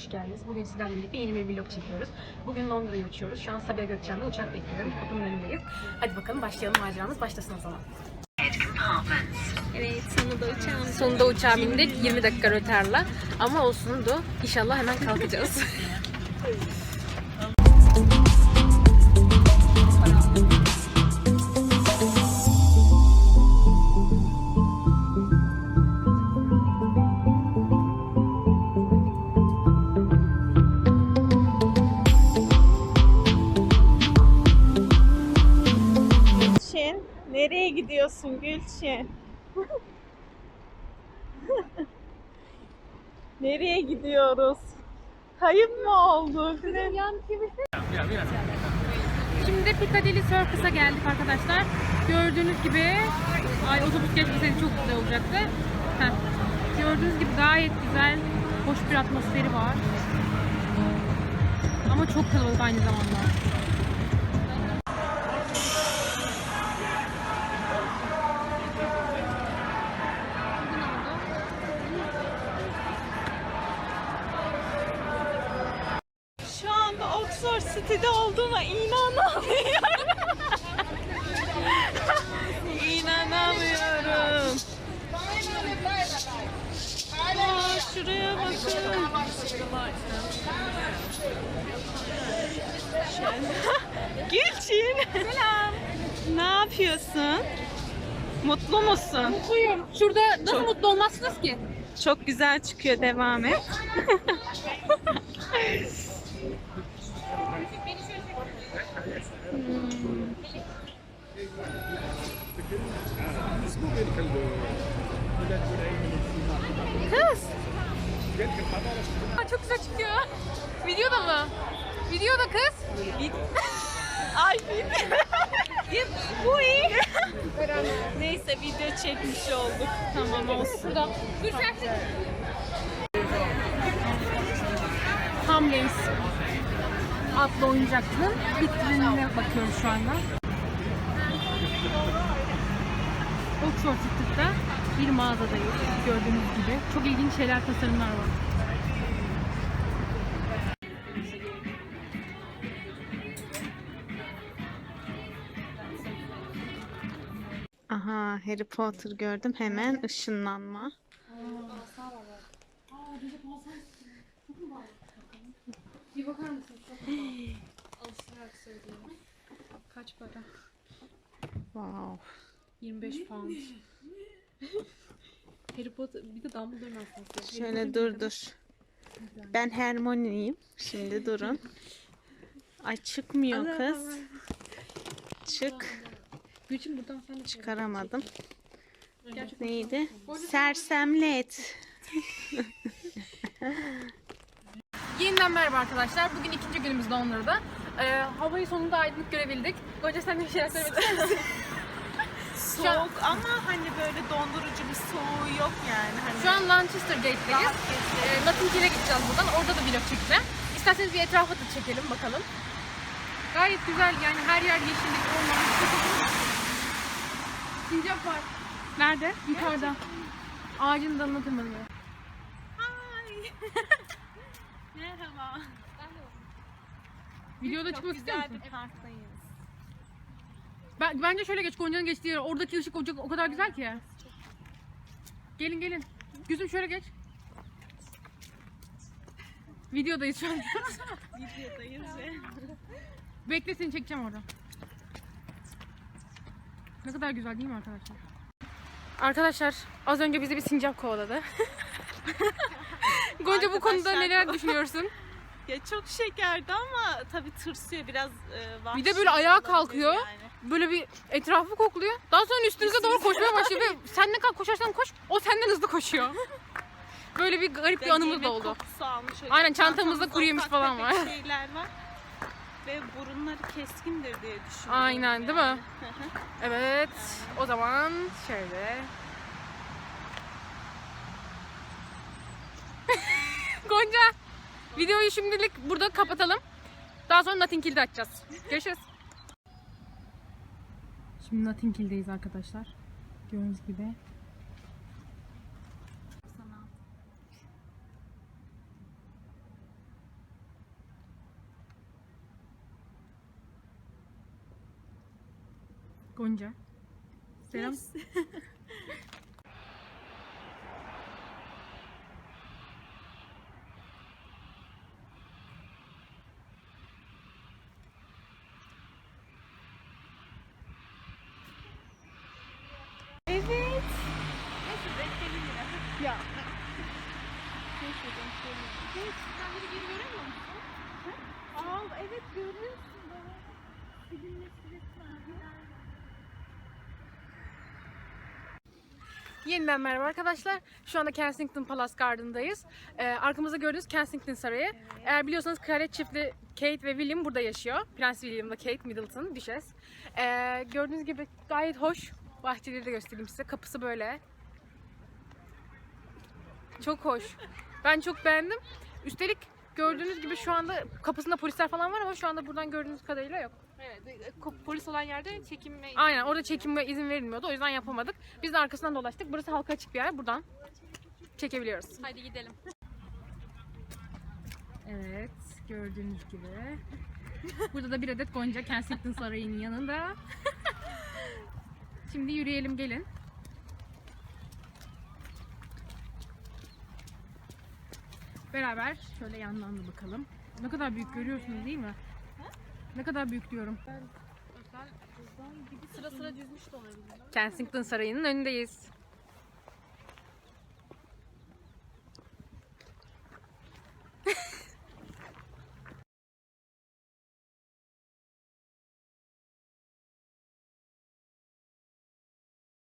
Hoş geldiniz. Bugün sizlerle birlikte yeni bir vlog çekiyoruz. Bugün Londra'ya uçuyoruz. Şu an Sabiha Gökçen'de uçak bekliyorum. Kapının önündeyiz. Hadi bakalım başlayalım maceramız başlasın o zaman. Evet sonunda uçağım. Sonunda uçağa bindik 20 dakika rötarla. Ama olsundu. İnşallah hemen kalkacağız. Nereye gidiyorsun Gülçin? Nereye gidiyoruz? Kayıp mı oldu? Şimdi Piccadilly Circus'a geldik arkadaşlar. Gördüğünüz gibi ay otobüs geçmeseydi çok güzel olacaktı. Heh. Gördüğünüz gibi gayet güzel, hoş bir atmosferi var. Ama çok kalabalık aynı zamanda. Oxford City'de olduğuna inanamıyorum. İnanamıyorum. Aa, şuraya bakın. Gülçin. Selam. Ne yapıyorsun? Mutlu musun? Mutluyum. Şurada nasıl mutlu olmazsınız ki? Çok güzel çıkıyor. Devam et. Kız. Aa, çok güzel çıkıyor. Videoda mı? Videoda kız. Ay bir. Bu iyi. Neyse video çekmiş olduk. Tamam olsun. Şurada. Dur sen. Hamlins adlı oyuncakların vitrinine bakıyoruz şu anda. Oxford Street'te bir mağazadayız gördüğünüz gibi. Çok ilginç şeyler, tasarımlar var. Aha Harry Potter gördüm hemen ışınlanma. Bir bakar mısın? Alıştırarak söylüyorum. Kaç para? Wow. 25 pound. Harry Potter bir de Dumbledore'un aslında. Şöyle dur dur. Ben Hermione'yim. Şimdi durun. Ay çıkmıyor kız. Çık. Gülçin buradan sen de Çıkaramadım. Gerçekten. Neydi? Sersemlet. Yeniden merhaba arkadaşlar. Bugün ikinci günümüz Londra'da. Ee, havayı sonunda aydınlık görebildik. Gonca sen de bir şeyler söylemek ister misin? Soğuk ama hani böyle dondurucu bir soğuğu yok yani. Hani Şu an Lancaster Gate'deyiz. Ee, Notting Hill'e gideceğiz buradan. Orada da vlog çekeceğim. İsterseniz bir etrafa da çekelim bakalım. Gayet güzel yani her yer yeşillik, ormanlık. Sincap var. Nerede? Yukarıda. Ağacın dalına tırmanıyor. Merhaba. Videoda çıkmak istiyor Güzel musun? bir parktayız. Ben, bence şöyle geç Gonca'nın geçtiği yer. Oradaki ışık o, o kadar güzel ki. Gelin gelin. Gözüm şöyle geç. Videodayız şu an. Videodayız ve Bekle seni çekeceğim orada. Ne kadar güzel değil mi arkadaşlar? Arkadaşlar az önce bizi bir sincap kovaladı. Gonca bu konuda neler düşünüyorsun? Ya çok şekerdi ama tabii tırsıyor biraz e, vahşi Bir de böyle ayağa olabilir kalkıyor. yani. Böyle bir etrafı kokluyor. Daha sonra üstünüze doğru koşmaya başlıyor ve sen ne kadar koşarsan koş o senden hızlı koşuyor. Böyle bir garip bir anımız yemek da oldu. kokusu almış. Öyle Aynen, çantamızda çantamızda kuru yemiş ufak falan tefek var. şeyler var. Ve burunları keskindir diye düşünüyorum. Aynen, değil mi? yani. Evet o zaman şöyle. Videoyu şimdilik burada kapatalım. Daha sonra Natinkil'de açacağız. Görüşürüz. Şimdi Natinkil'deyiz arkadaşlar. Gördüğünüz gibi. Gonca. Selam. Yes. evet görüyorsun baba. Silinmesi. Yeniden merhaba arkadaşlar. Şu anda Kensington Palace Garden'dayız. Ee, arkamızda gördüğünüz Kensington Sarayı. Eğer biliyorsanız kraliyet çifti Kate ve William burada yaşıyor. Prens William ve Kate Middleton, düşes. Ee, gördüğünüz gibi gayet hoş. Bahçeleri de göstereyim size. Kapısı böyle. Çok hoş. Ben çok beğendim. Üstelik gördüğünüz gibi şu anda kapısında polisler falan var ama şu anda buradan gördüğünüz kadarıyla yok. Evet, e, ko- polis olan yerde çekim ve Aynen orada çekime izin verilmiyordu. O yüzden yapamadık. Biz de arkasından dolaştık. Burası halka açık bir yer. Buradan çekebiliyoruz. Haydi gidelim. Evet, gördüğünüz gibi. Burada da bir adet Gonca Kensington Sarayı'nın yanında. Şimdi yürüyelim gelin. Beraber şöyle yandan da bakalım. Ne kadar büyük görüyorsunuz değil mi? Ne kadar büyük diyorum. Sıra sıra dizmiş de olabilir. Kensington Sarayı'nın önündeyiz.